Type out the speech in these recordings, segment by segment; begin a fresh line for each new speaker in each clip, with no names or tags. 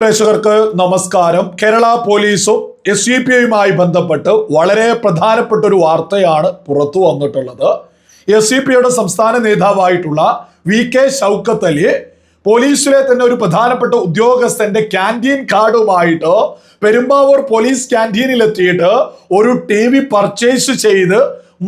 പ്രേക്ഷകർക്ക് നമസ്കാരം. കേരള പോലീസും എസ് സി പി ഐയുമായി ബന്ധപ്പെട്ട് വളരെ പ്രധാനപ്പെട്ട ഒരു വാർത്തയാണ് പുറത്തു വന്നിട്ടുള്ളത്. എസ് സി പി ഐയുടെ സംസ്ഥാന നേതാവായിട്ടുള്ള വി കെ ഷൗക്കത്ത് അലി പോലീസിലെ തന്നെ ഒരു പ്രധാനപ്പെട്ട ഉദ്യോഗസ്ഥന്റെ ക്യാന്റീൻ കാർഡുമായിട്ട് പെരുമ്പാവൂർ പോലീസ് ക്യാന്റീനിൽ എത്തിയിട്ട് ഒരു ടി വി പർച്ചേസ് ചെയ്ത്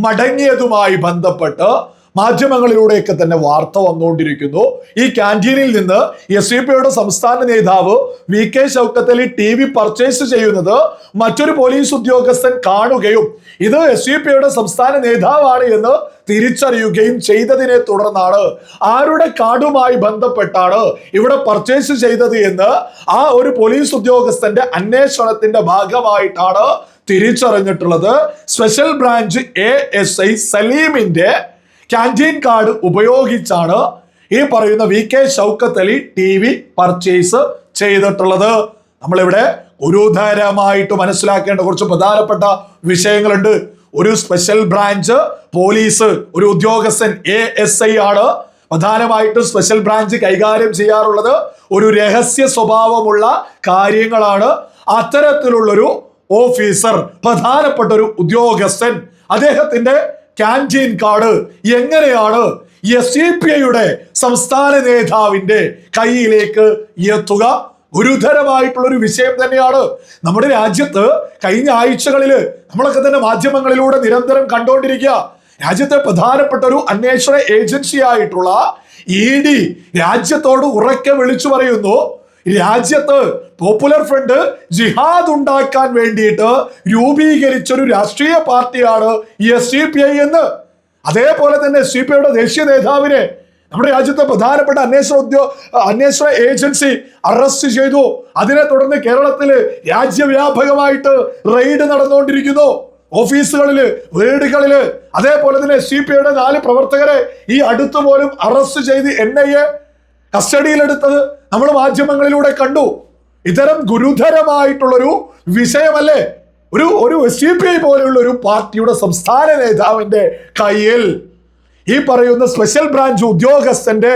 മടങ്ങിയതുമായി ബന്ധപ്പെട്ട് മാധ്യമങ്ങളിലൂടെയൊക്കെ തന്നെ വാർത്ത വന്നുകൊണ്ടിരിക്കുന്നു. ഈ ക്യാന്റീനിൽ നിന്ന് എസ് സി പിയുടെ സംസ്ഥാന നേതാവ് V K Shaukat Ali T V purchase ചെയ്യുന്നത് മറ്റൊരു പോലീസ് ഉദ്യോഗസ്ഥൻ കാണുകയും ഇത് എസ് സി പിയുടെ സംസ്ഥാന നേതാവാണ് എന്ന് തിരിച്ചറിയുകയും ചെയ്തതിനെ തുടർന്നാണ് ആരുടെ കാർഡുമായി ബന്ധപ്പെട്ടാണ് ഇവിടെ പർച്ചേസ് ചെയ്തത് എന്ന് ആ ഒരു പോലീസ് ഉദ്യോഗസ്ഥന്റെ അന്വേഷണത്തിന്റെ ഭാഗമായിട്ടാണ് തിരിച്ചറിഞ്ഞിട്ടുള്ളത്. Special branch A S I സലീമിന്റെ canteen card ഉപയോഗിച്ചാണ് ഈ പറയുന്ന V K Shaukat Ali T V purchase ചെയ്തിട്ടുള്ളത്. നമ്മളിവിടെ ഗുരുതരമായിട്ട് മനസ്സിലാക്കേണ്ട കുറച്ച് പ്രധാനപ്പെട്ട വിഷയങ്ങളുണ്ട്. ഒരു സ്പെഷ്യൽ ബ്രാഞ്ച് പോലീസ് ഒരു ഉദ്യോഗസ്ഥൻ എ എസ് ഐ ആണ് പ്രധാനമായിട്ടും സ്പെഷ്യൽ ബ്രാഞ്ച് കൈകാര്യം ചെയ്യാറുള്ളത്. ഒരു രഹസ്യ സ്വഭാവമുള്ള കാര്യങ്ങളാണ് അത്തരത്തിലുള്ളൊരു ഓഫീസർ പ്രധാനപ്പെട്ട ഒരു ഉദ്യോഗസ്ഥൻ. അദ്ദേഹത്തിന്റെ ക്യാന്റീൻ കാർഡ് എങ്ങനെയാണ് എസ് സി പി ഐയുടെ സംസ്ഥാന നേതാവിന്റെ കയ്യിലേക്ക് എത്തുക? ഗുരുതരമായിട്ടുള്ള ഒരു വിഷയം തന്നെയാണ്. നമ്മുടെ രാജ്യത്ത് കഴിഞ്ഞ ആഴ്ചകളിൽ നമ്മളൊക്കെ തന്നെ മാധ്യമങ്ങളിലൂടെ നിരന്തരം കണ്ടുകൊണ്ടിരിക്കുക രാജ്യത്തെ പ്രധാനപ്പെട്ട ഒരു അന്വേഷണ ഏജൻസി ആയിട്ടുള്ള ഇ ഡി രാജ്യത്തോട് ഉറക്കെ വിളിച്ചു പറയുന്നു. രാജ്യത്ത് പോപ്പുലർ ഫ്രണ്ട് ജിഹാദ് ഉണ്ടാക്കാൻ വേണ്ടിയിട്ട് രൂപീകരിച്ചൊരു രാഷ്ട്രീയ പാർട്ടിയാണ് എസ് സി പി ഐ എന്ന്. അതേപോലെ തന്നെ എസ് പി ഐയുടെ ദേശീയ നേതാവിനെ നമ്മുടെ രാജ്യത്തെ പ്രധാനപ്പെട്ട അന്വേഷണ ഉദ്യോ അന്വേഷണ ഏജൻസി അറസ്റ്റ് ചെയ്തു. അതിനെ തുടർന്ന് കേരളത്തിൽ രാജ്യവ്യാപകമായിട്ട് റെയ്ഡ് നടന്നുകൊണ്ടിരിക്കുന്നു. ഓഫീസുകളിൽ വീടുകളിൽ അതേപോലെ തന്നെ എസ് സി പി ഐയുടെ നാല് പ്രവർത്തകരെ ഈ അടുത്തു പോലും അറസ്റ്റ് ചെയ്ത് എൻ ഐ എ കസ്റ്റഡിയിലെടുത്തത് നമ്മൾ മാധ്യമങ്ങളിലൂടെ കണ്ടു. ഇത്തരം ഗുരുതരമായിട്ടുള്ളൊരു വിഷയമല്ലേ? ഒരു ഒരു എസ് സി പി ഐ പോലെയുള്ള ഒരു പാർട്ടിയുടെ സംസ്ഥാന നേതാവിന്റെ കയ്യിൽ ഈ പറയുന്ന സ്പെഷ്യൽ ബ്രാഞ്ച് ഉദ്യോഗസ്ഥന്റെ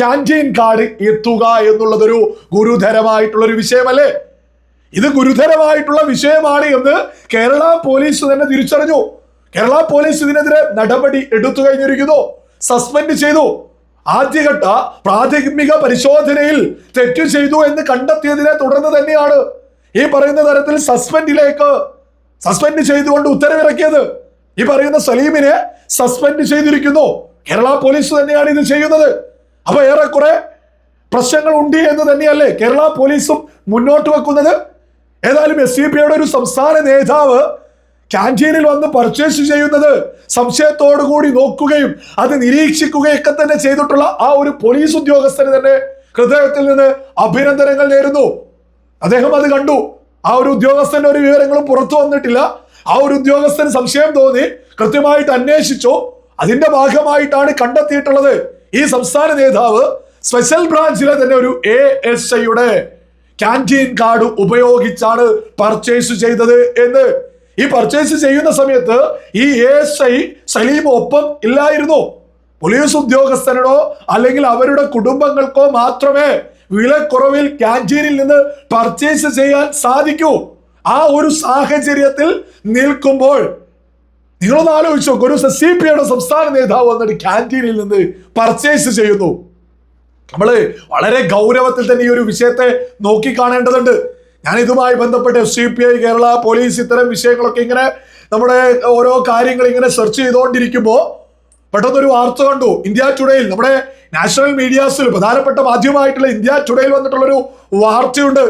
ക്യാന്റീൻ കാർഡ് എത്തുക എന്നുള്ളതൊരു ഗുരുതരമായിട്ടുള്ളൊരു വിഷയമല്ലേ? ഇത് ഗുരുതരമായിട്ടുള്ള വിഷയമാണ് എന്ന് കേരള പോലീസ് തന്നെ തിരിച്ചറിഞ്ഞു. കേരള പോലീസ് ഇതിനെതിരെ നടപടി എടുത്തു കഴിഞ്ഞിരിക്കുന്നു. സസ്പെൻഡ് ചെയ്തു. ആദ്യഘട്ട പ്രാഥമിക പരിശോധനയിൽ തെറ്റ് ചെയ്തു എന്ന് കണ്ടെത്തിയതിനെ തുടർന്ന് തന്നെയാണ് ഈ പറയുന്ന തരത്തിൽ സസ്പെൻഡിലേക്ക് സസ്പെൻഡ് ചെയ്തുകൊണ്ട് ഉത്തരവിറക്കിയത്. ഈ പറയുന്ന സലീമിനെ സസ്പെൻഡ് ചെയ്തിരിക്കുന്നു. കേരള പോലീസ് തന്നെയാണ് ഇത് ചെയ്യുന്നത്. അപ്പൊ ഏറെക്കുറെ പ്രശ്നങ്ങൾ ഉണ്ട് എന്ന് തന്നെയല്ലേ കേരള പോലീസും മുന്നോട്ട് വെക്കുന്നത്? ഏതായാലും എസ് സി ഒരു സംസ്ഥാന നേതാവ് ക്യാന്റീനിൽ വന്ന് പർച്ചേസ് ചെയ്യുന്നത് സംശയത്തോടു കൂടി നോക്കുകയും അത് നിരീക്ഷിക്കുകയൊക്കെ തന്നെ ചെയ്തിട്ടുള്ള ആ ഒരു പോലീസ് ഉദ്യോഗസ്ഥന് തന്നെ ഹൃദയത്തിൽ നിന്ന് അഭിനന്ദനങ്ങൾ നേരുന്നു. അദ്ദേഹം അത് കണ്ടു. ആ ഒരു ഉദ്യോഗസ്ഥന്റെ ഒരു വിവരങ്ങളും പുറത്തു വന്നിട്ടില്ല. ആ ഒരു ഉദ്യോഗസ്ഥന് സംശയം തോന്നി. കൃത്യമായിട്ട് അന്വേഷിച്ചു. അതിന്റെ ഭാഗമായിട്ടാണ് കണ്ടെത്തിയിട്ടുള്ളത്. ഈ സംസ്ഥാന നേതാവ് സ്പെഷ്യൽ ബ്രാഞ്ചിലെ തന്നെ ഒരു എ എസ് ഐയുടെ ക്യാന്റീൻ കാർഡ് ഉപയോഗിച്ചാണ് പർച്ചേസ് ചെയ്തത് എന്ന് ഈ പർച്ചേസ് ചെയ്യുന്ന സമയത്ത് ഈ എസ് ഐ സലീം ഒപ്പം ഇല്ലായിരുന്നു. പോലീസ് ഉദ്യോഗസ്ഥനോ അല്ലെങ്കിൽ അവരുടെ കുടുംബങ്ങൾക്കോ മാത്രമേ വിലക്കുറവിൽ ക്യാന്റീനിൽ നിന്ന് പർച്ചേസ് ചെയ്യാൻ സാധിക്കൂ. ആ ഒരു സാഹചര്യത്തിൽ നിൽക്കുമ്പോൾ നിങ്ങളൊന്ന് ആലോചിച്ചോ ഒരു സി പി ഐയുടെ സംസ്ഥാന നേതാവ് വന്നിട്ട് ക്യാന്റീനിൽ നിന്ന് പർച്ചേസ് ചെയ്യുന്നു. നമ്മൾ വളരെ ഗൗരവത്തിൽ തന്നെ ഈ ഒരു വിഷയത്തെ നോക്കി കാണേണ്ടതുണ്ട്. ഞാൻ ഇതുമായി ബന്ധപ്പെട്ട് S C P I Kerala police ഇത്തരം വിഷയങ്ങളൊക്കെ ഇങ്ങനെ നമ്മുടെ ഓരോ കാര്യങ്ങൾ ഇങ്ങനെ സെർച്ച് ചെയ്തുകൊണ്ടിരിക്കുമ്പോൾ പെട്ടെന്നൊരു വാർത്ത കണ്ടു. ഇന്ത്യ ടുഡേയിൽ നമ്മുടെ നാഷണൽ മീഡിയാസിൽ പ്രധാനപ്പെട്ട മാധ്യമമായിട്ടുള്ള ഇന്ത്യ ടുഡേയിൽ വന്നിട്ടുള്ളൊരു വാർത്തയുണ്ട്.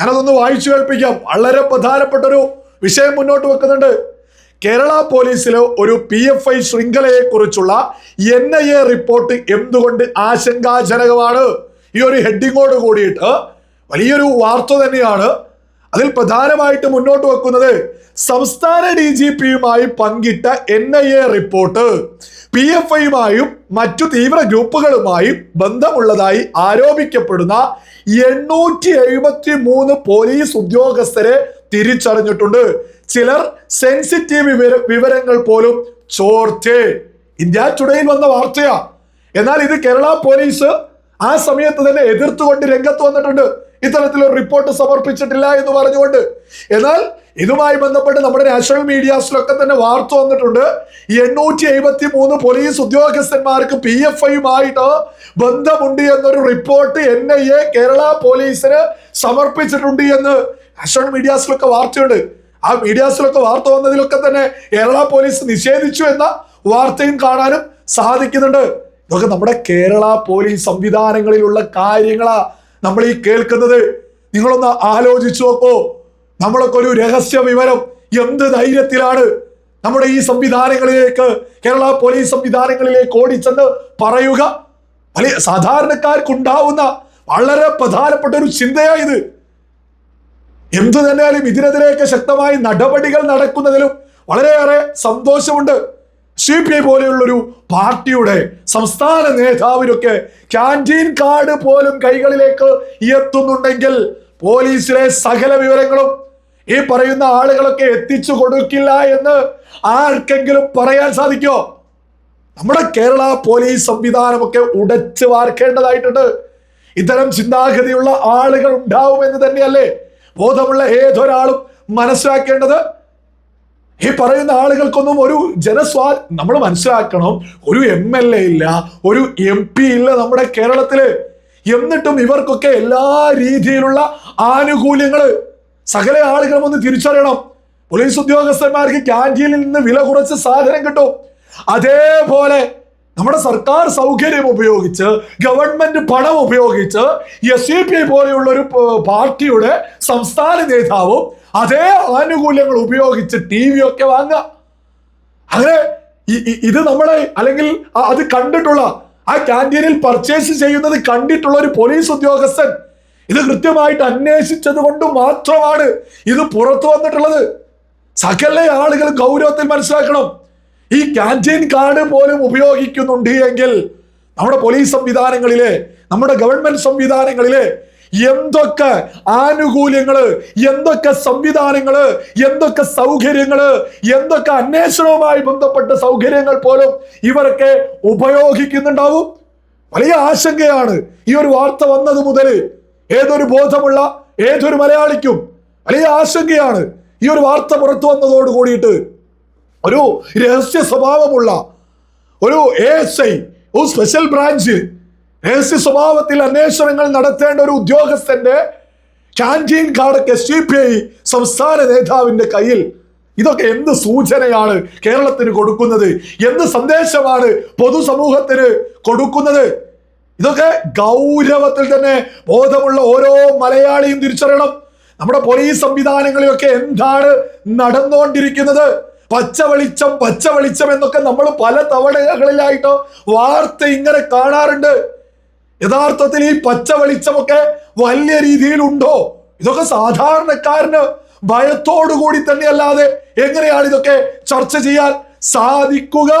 ഞാനതൊന്ന് വായിച്ചു കേൾപ്പിക്കാം. വളരെ പ്രധാനപ്പെട്ട ഒരു വിഷയം മുന്നോട്ട് വെക്കുന്നുണ്ട്. കേരള പോലീസിലെ ഒരു പി എഫ് ഐ ശൃംഖലയെ കുറിച്ചുള്ള എൻ ഐ എ റിപ്പോർട്ട് എന്തുകൊണ്ട് ആശങ്കാജനകമാണ്? ഈ ഒരു ഹെഡിങ്ങോട് കൂടിയിട്ട് വലിയൊരു വാർത്ത തന്നെയാണ്. അതിൽ പ്രധാനമായിട്ട് മുന്നോട്ട് വെക്കുന്നത് സംസ്ഥാന ഡി ജി പിയുമായി പങ്കിട്ട N I A report. P F ഐയുമായും മറ്റു തീവ്ര ഗ്രൂപ്പുകളുമായും ബന്ധമുള്ളതായി ആരോപിക്കപ്പെടുന്ന എണ്ണൂറ്റി എഴുപത്തി മൂന്ന് പോലീസ് ഉദ്യോഗസ്ഥരെ തിരിച്ചറിഞ്ഞിട്ടുണ്ട്. ചിലർ സെൻസിറ്റീവ് വിവര വിവരങ്ങൾ പോലും ചോർച്ചേ ഇന്ത്യ ടുഡേയിൽ വന്ന വാർത്തയാ. എന്നാൽ ഇത് കേരള പോലീസ് ആ സമയത്ത് തന്നെ എതിർത്തുകൊണ്ട് രംഗത്ത് വന്നിട്ടുണ്ട്. ഇത്തരത്തിലൊരു റിപ്പോർട്ട് സമർപ്പിച്ചിട്ടില്ല എന്ന് പറഞ്ഞുകൊണ്ട്. എന്നാൽ ഇതുമായി ബന്ധപ്പെട്ട് നമ്മുടെ നാഷണൽ മീഡിയാസിലൊക്കെ തന്നെ വാർത്ത വന്നിട്ടുണ്ട്. എണ്ണൂറ്റി എഴുപത്തി മൂന്ന് പോലീസ് ഉദ്യോഗസ്ഥന്മാർക്ക് പി എഫ് ഐയുമായിട്ട് ബന്ധമുണ്ട് എന്നൊരു report N I A Kerala പോലീസിന് സമർപ്പിച്ചിട്ടുണ്ട് എന്ന് നാഷണൽ മീഡിയാസിലൊക്കെ വാർത്തയുണ്ട്. ആ മീഡിയാസിലൊക്കെ വാർത്ത വന്നതിലൊക്കെ തന്നെ കേരള പോലീസ് നിഷേധിച്ചു എന്ന വാർത്തയും കാണാനും സാധിക്കുന്നുണ്ട്. ഇതൊക്കെ നമ്മുടെ കേരള പോലീസ് സംവിധാനങ്ങളിലുള്ള കാര്യങ്ങളാ നമ്മൾ ഈ കേൾക്കുന്നത്. നിങ്ങളൊന്ന് ആലോചിച്ചു നോക്കോ. നമ്മളൊക്കെ ഒരു രഹസ്യ വിവരം എന്ത് ധൈര്യത്തിലാണ് നമ്മുടെ ഈ സംവിധാനങ്ങളിലേക്ക് കേരള പോലീസ് സംവിധാനങ്ങളിലേക്ക് ഓടിച്ചെന്ന് പറയുക. വലിയ സാധാരണക്കാർക്കുണ്ടാവുന്ന വളരെ പ്രധാനപ്പെട്ട ഒരു ചിന്തയാ ഇത്. എന്തു തന്നെയാലും ഇതിനെതിരെയൊക്കെ ശക്തമായി നടപടികൾ നടക്കുന്നതിലും വളരെയേറെ സന്തോഷമുണ്ട്. സി പി ഐ പോലെയുള്ളൊരു പാർട്ടിയുടെ സംസ്ഥാന നേതാവിനൊക്കെ ക്യാന്റീൻ കാർഡ് പോലും കൈകളിലേക്ക് എത്തുന്നുണ്ടെങ്കിൽ പോലീസിലെ സകല വിവരങ്ങളും ഈ പറയുന്ന ആളുകളൊക്കെ എത്തിച്ചു കൊടുക്കില്ല എന്ന് ആർക്കെങ്കിലും പറയാൻ സാധിക്കോ നമ്മുടെ കേരള പോലീസ് സംവിധാനമൊക്കെ ഉടച്ചു വാർക്കേണ്ടതായിട്ടുണ്ട്. ഇത്തരം ചിന്താഗതിയുള്ള ആളുകൾ ഉണ്ടാവുമെന്ന് തന്നെയല്ലേ ബോധമുള്ള ഏതൊരാളും മനസ്സിലാക്കേണ്ടത്? ഈ പറയുന്ന ആളുകൾക്കൊന്നും ഒരു ജനസ്വാ നമ്മൾ മനസ്സിലാക്കണം ഒരു എം എൽ എ ഇല്ല ഒരു എം പി ഇല്ല നമ്മുടെ കേരളത്തിൽ. എന്നിട്ടും ഇവർക്കൊക്കെ എല്ലാ രീതിയിലുള്ള ആനുകൂല്യങ്ങൾ സകല ആളുകളും ഒന്ന് തിരിച്ചറിയണം. പോലീസ് ഉദ്യോഗസ്ഥന്മാർക്ക് ക്യാന്റീനിൽ നിന്ന് വില കുറച്ച് സാധനം കിട്ടും. അതേപോലെ നമ്മുടെ സർക്കാർ സൗകര്യം ഉപയോഗിച്ച് ഗവൺമെന്റ് പണം ഉപയോഗിച്ച് എസ് സി പി പോലെയുള്ള ഒരു പാർട്ടിയുടെ സംസ്ഥാന നേതാവും അതേ ആനുകൂല്യങ്ങൾ ഉപയോഗിച്ച് ടി വി ഒക്കെ വാങ്ങുക അങ്ങനെ ഇത് നമ്മളെ അല്ലെങ്കിൽ അത് കണ്ടിട്ടുള്ള ആ ക്യാന്റീനിൽ പർച്ചേസ് ചെയ്യുന്നത് കണ്ടിട്ടുള്ള ഒരു പോലീസ് ഉദ്യോഗസ്ഥൻ ഇത് കൃത്യമായിട്ട് അന്വേഷിച്ചത് കൊണ്ട് മാത്രമാണ് ഇത് പുറത്തു വന്നിട്ടുള്ളത്. സകല ആളുകൾ ഗൗരവത്തിൽ മനസ്സിലാക്കണം. ഈ ക്യാന്റീൻ കാർഡ് പോലും ഉപയോഗിക്കുന്നുണ്ട് എങ്കിൽ നമ്മുടെ പോലീസ് സംവിധാനങ്ങളിലെ നമ്മുടെ ഗവൺമെന്റ് സംവിധാനങ്ങളിലെ എന്തൊക്കെ ആനുകൂല്യങ്ങൾ എന്തൊക്കെ സംവിധാനങ്ങൾ എന്തൊക്കെ സൗകര്യങ്ങൾ എന്തൊക്കെ അന്വേഷണവുമായി ബന്ധപ്പെട്ട സൗകര്യങ്ങൾ പോലും ഇവരൊക്കെ ഉപയോഗിക്കുന്നുണ്ടാവും? വലിയ ആശങ്കയാണ് ഈ ഒരു വാർത്ത വന്നത് മുതൽ ഏതൊരു ബോധമുള്ള ഏതൊരു മലയാളിക്കും വലിയ ആശങ്കയാണ് ഈ ഒരു വാർത്ത പുറത്തു വന്നതോട് കൂടിയിട്ട്. ഒരു രഹസ്യ സ്വഭാവമുള്ള ഒരു എ എസ് ഐ ഒരു സ്പെഷ്യൽ ബ്രാഞ്ച് രഹസ്യ സ്വഭാവത്തിൽ അന്വേഷണങ്ങൾ നടത്തേണ്ട ഒരു ഉദ്യോഗസ്ഥന്റെ ക്യാന്റീൻ കാർഡൊക്കെ എസ് പി ഐ സംസ്ഥാന നേതാവിന്റെ കയ്യിൽ. ഇതൊക്കെ എന്ത് സൂചനയാണ് കേരളത്തിന് കൊടുക്കുന്നത്? എന്ത് സന്ദേശമാണ് പൊതുസമൂഹത്തിന് കൊടുക്കുന്നത്? ഇതൊക്കെ ഗൗരവത്തിൽ തന്നെ ബോധമുള്ള ഓരോ മലയാളിയും തിരിച്ചറിയണം. നമ്മുടെ പോലീസ് സംവിധാനങ്ങളിലൊക്കെ എന്താണ് നടന്നുകൊണ്ടിരിക്കുന്നത് പച്ച വെളിച്ചം പച്ച വെളിച്ചം എന്നൊക്കെ നമ്മൾ പല തവണകളിലായിട്ടോ വാർത്ത ഇങ്ങനെ കാണാറുണ്ട്. യഥാർത്ഥത്തിൽ ഈ പച്ച വെളിച്ചമൊക്കെ വലിയ രീതിയിലുണ്ടോ? ഇതൊക്കെ സാധാരണക്കാരന് ഭയത്തോടു കൂടി തന്നെയല്ലാതെ എങ്ങനെയാണ് ഇതൊക്കെ ചർച്ച ചെയ്യാൻ സാധിക്കുക?